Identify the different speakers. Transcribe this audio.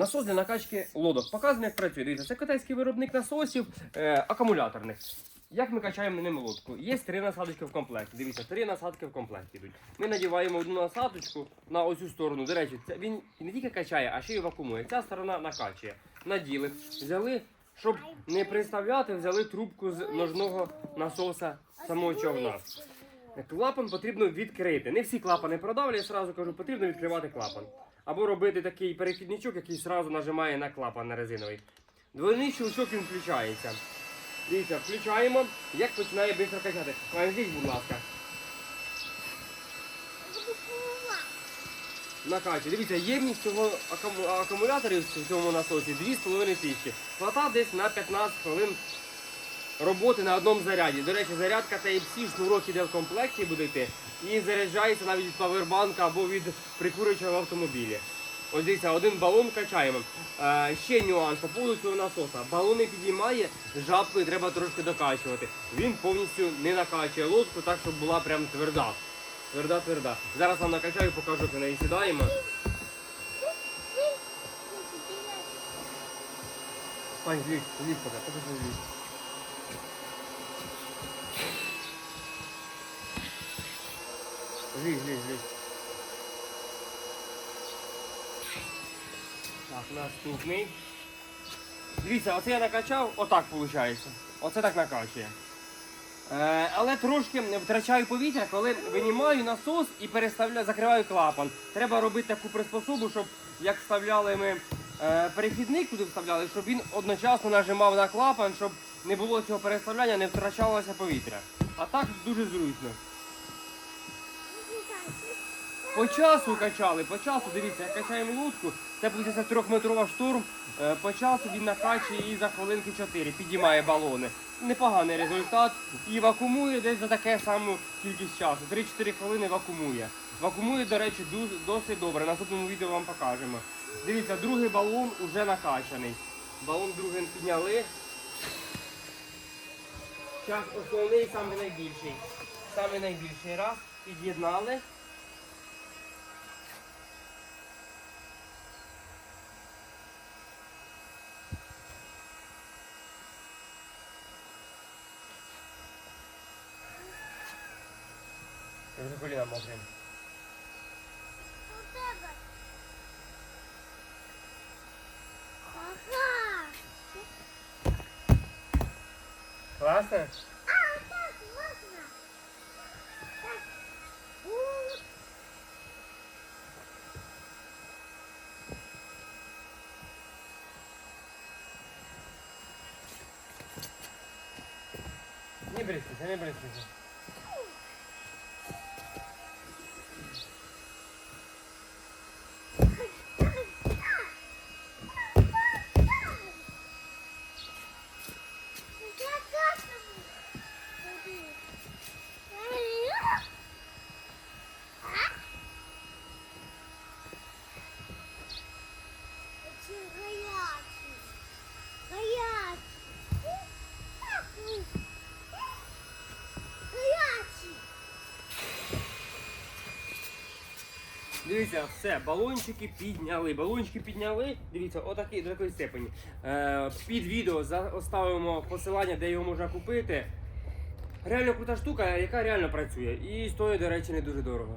Speaker 1: Насос для накачки лодок. Показуємо, як працює. Дивіться, це китайський виробник насосів е, акумуляторних. Як ми качаємо ним лодку? Є три насадочки в комплекті. Дивіться, три насадки в комплекті йдуть. Ми надіваємо одну насадочку на оцю сторону. До речі, це він не тільки качає, а ще й вакуумує. Ця сторона накачує. Наділи, взяли, щоб не приставляти, взяли трубку з ножного насоса самого човна. Клапан потрібно відкрити. Не всі клапани продавлю, я сразу кажу, потрібно відкривати клапан. Або робити такий перехідничок, який сразу нажимає на клапан на резиновий. Двойний щелчок він включається. Дивіться, включаємо, як починає швидко качати. Пам'ятіть, будь ласка, накачує. Дивіться, ємність цього акумуляторів в цьому насосі 2,5 тисячі. Хвата десь на 15 хвилин роботи на одному заряді. До речі, зарядка Type-C шнурок іде в комплекті буде йти і заряджається навіть від павербанка або від прикурювача в автомобілі. Ось дивіться, один балон качаємо. Е, ще нюанс по поводу цього насоса. Балони підіймає, жабкою треба трошки докачувати. Він повністю не накачує лодку так, щоб була прям тверда. Тверда, тверда. Зараз вам накачаю, покажу, як на неї сідаємо. Пань, злізь поки, покажи злізь. Злізь, злізь, злізь. Так, наступний. Дивіться, оце я накачав, отак виходить. Оце так накачує. Е, але трошки втрачаю повітря, коли винімаю насос і переставляю, закриваю клапан. Треба робити таку приспособу, щоб як вставляли ми е, перехідник туди вставляли, щоб він одночасно нажимав на клапан, щоб не було цього переставляння, не втрачалося повітря. А так дуже зручно. По часу качали, по часу, дивіться, як качаємо лодку, це буде трьохметрова штурм, е, по часу він накачує її за хвилинки 4, підіймає балони. Непоганий результат. І вакуумує десь за таке саму кількість часу. 3-4 хвилини вакуумує. Вакуумує, до речі, досить добре. Наступному відео вам покажемо. Дивіться, другий балон вже накачаний. Балон другий підняли. Зараз основний, найбільший. Найбільший раз. Під'єднали. Я вже коліна мокрим. Класно? Не бризкайся, не бризкайся. Дивіться, все, балончики підняли. Балончики підняли. Дивіться, отакі до такої степені. Е, під відео оставимо посилання, де його можна купити. Реально крута штука, яка реально працює. І стоїть, до речі, не дуже дорого.